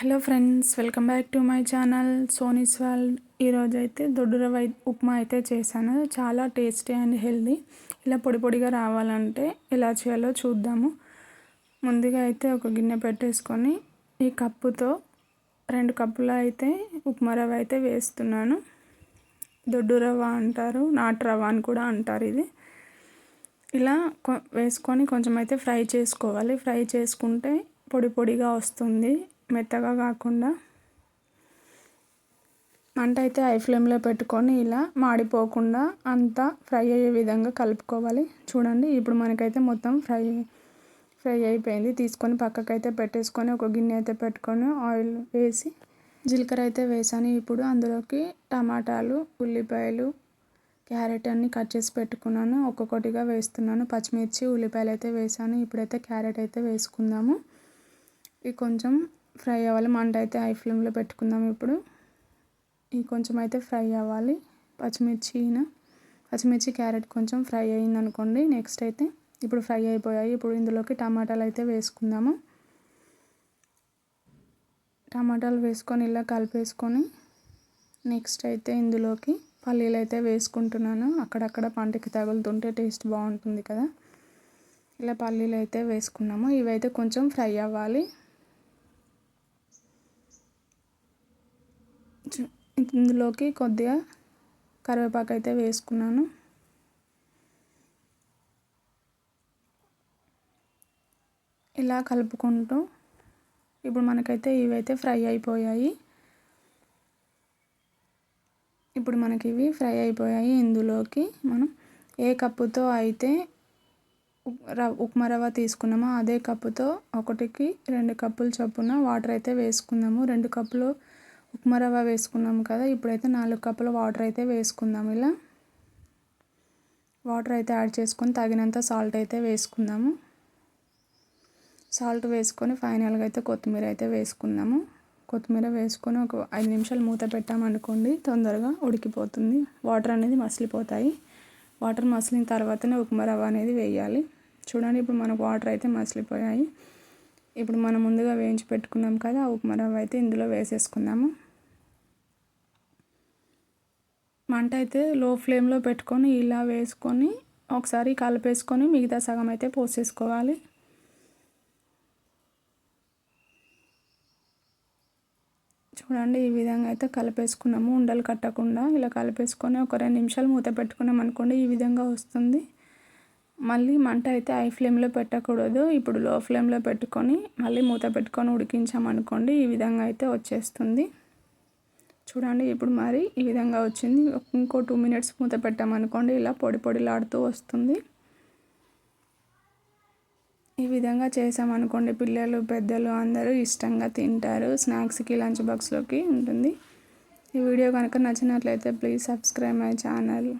Hello friends welcome back to my channel Sony's world ఈరోజు అయితే దొడ్డు రవ్వ ఉప్మా అయితే చేశాను. చాలా టేస్టీ అండ్ హెల్దీ. ఇలా పొడి పొడిగా రావాలంటే ఎలా చేయాలో చూద్దాము. ముందుగా అయితే ఒక గిన్నె పెట్టేసుకొని ఈ కప్పుతో రెండు కప్పులు అయితే ఉప్మా రవ్వ అయితే వేస్తున్నాను. దొడ్డు రవ్వ అంటారు నాటు రవ్వ అని కూడా అంటారు ఇది. ఇలా వేసుకొని కొంచెం అయితే ఫ్రై చేసుకోవాలి. ఫ్రై చేసుకుంటే పొడి పొడిగా వస్తుంది. మెత్తగా కాకుండా మంట అయితే హై ఫ్లేమ్లో పెట్టుకొని ఇలా మాడిపోకుండా అంతా ఫ్రై అయ్యే విధంగా కలుపుకోవాలి. చూడండి ఇప్పుడు మనకైతే మొత్తం ఫ్రై ఫ్రై అయిపోయింది. తీసుకొని పక్కకైతే పెట్టేసుకొని ఒక గిన్నె అయితే పెట్టుకొని ఆయిల్ వేసి జీలకర్ర అయితే వేసాను. ఇప్పుడు అందులోకి టమాటాలు ఉల్లిపాయలు క్యారెట్ అన్నీ కట్ చేసి పెట్టుకున్నాను. ఒక్కొక్కటిగా వేస్తున్నాను. పచ్చిమిర్చి ఉల్లిపాయలు అయితే వేసాను. ఇప్పుడైతే క్యారెట్ అయితే వేసుకుందాము. ఇవి కొంచెం ఫ్రై అవ్వాలి. మంట అయితే హై ఫ్లేమ్లో పెట్టుకుందాం ఇప్పుడు. ఇవి కొంచెం అయితే ఫ్రై అవ్వాలి. పచ్చిమిర్చిన పచ్చిమిర్చి క్యారెట్ కొంచెం ఫ్రై అయింది అనుకోండి నెక్స్ట్ అయితే. ఇప్పుడు ఫ్రై అయిపోయాయి. ఇప్పుడు ఇందులోకి టమాటాలు అయితే వేసుకుందాము. టమాటాలు వేసుకొని ఇలా కలిపేసుకొని నెక్స్ట్ అయితే ఇందులోకి పల్లీలు అయితే వేసుకుంటున్నాను. అక్కడక్కడ పంటకి తగులుతుంటే టేస్ట్ బాగుంటుంది కదా. ఇలా పల్లీలు అయితే వేసుకున్నాము. ఇవైతే కొంచెం ఫ్రై అవ్వాలి. ఇందులోకి కొద్దిగా కరివేపాకు అయితే వేసుకున్నాను. ఇలా కలుపుకుంటూ ఇప్పుడు మనకైతే ఇవైతే ఫ్రై అయిపోయాయి. ఇప్పుడు మనకి ఇవి ఫ్రై అయిపోయాయి. ఇందులోకి మనం ఏ కప్పుతో అయితే ఉప్మా రవ్వ తీసుకున్నామో అదే కప్పుతో ఒకటికి రెండు కప్పులు చొప్పున వాటర్ అయితే వేసుకుందాము రెండు కప్పులు ఉప్మా రవ్వ వేసుకున్నాము కదా ఇప్పుడైతే నాలుగు కప్పుల వాటర్ అయితే వేసుకుందాం ఇలా. వాటర్ అయితే యాడ్ చేసుకొని తగినంత సాల్ట్ అయితే వేసుకుందాము. సాల్ట్ వేసుకొని ఫైనల్గా అయితే కొత్తిమీర అయితే వేసుకుందాము. కొత్తిమీర వేసుకొని ఒక ఐదు నిమిషాలు మూత పెట్టామనుకోండి తొందరగా ఉడికిపోతుంది. వాటర్ అనేది మసిలిపోతాయి. వాటర్ మసిలిన తర్వాతనే ఉప్మా రవ్వ అనేది వేయాలి. చూడండి ఇప్పుడు మనకు వాటర్ అయితే మసిలిపోయాయి. ఇప్పుడు మనం ముందుగా వేయించి పెట్టుకున్నాం కదా ఆ ఉప్మా రవ్వ అయితే ఇందులో వేసేసుకుందాము. మంట అయితే లో ఫ్లేమ్లో పెట్టుకొని ఇలా వేసుకొని ఒకసారి కలిపేసుకొని మిగతా సగం అయితే పోసేసుకోవాలి. చూడండి ఈ విధంగా అయితే కలిపేసుకున్నాము. ఉండలు కట్టకుండా ఇలా కలిపేసుకొని ఒక రెండు నిమిషాలు మూత పెట్టుకున్నాం అనుకోండి ఈ విధంగా వస్తుంది. మళ్ళీ మంట అయితే హై ఫ్లేమ్లో పెట్టకూడదు. ఇప్పుడు లో ఫ్లేమ్లో పెట్టుకొని మళ్ళీ మూత పెట్టుకొని ఉడికించామనుకోండి ఈ విధంగా అయితే వచ్చేస్తుంది. చూడండి ఇప్పుడు మరి ఈ విధంగా వచ్చింది. ఇంకో టూ మినిట్స్ మూత పెట్టామనుకోండి ఇలా పొడి పొడిలాడుతూ వస్తుంది. ఈ విధంగా చేసామనుకోండి పిల్లలు పెద్దలు అందరూ ఇష్టంగా తింటారు. స్నాక్స్కి లంచ్ బాక్స్లోకి ఉంటుంది. ఈ వీడియో కనుక నచ్చినట్లయితే ప్లీజ్ సబ్స్క్రైబ్ మై ఛానల్.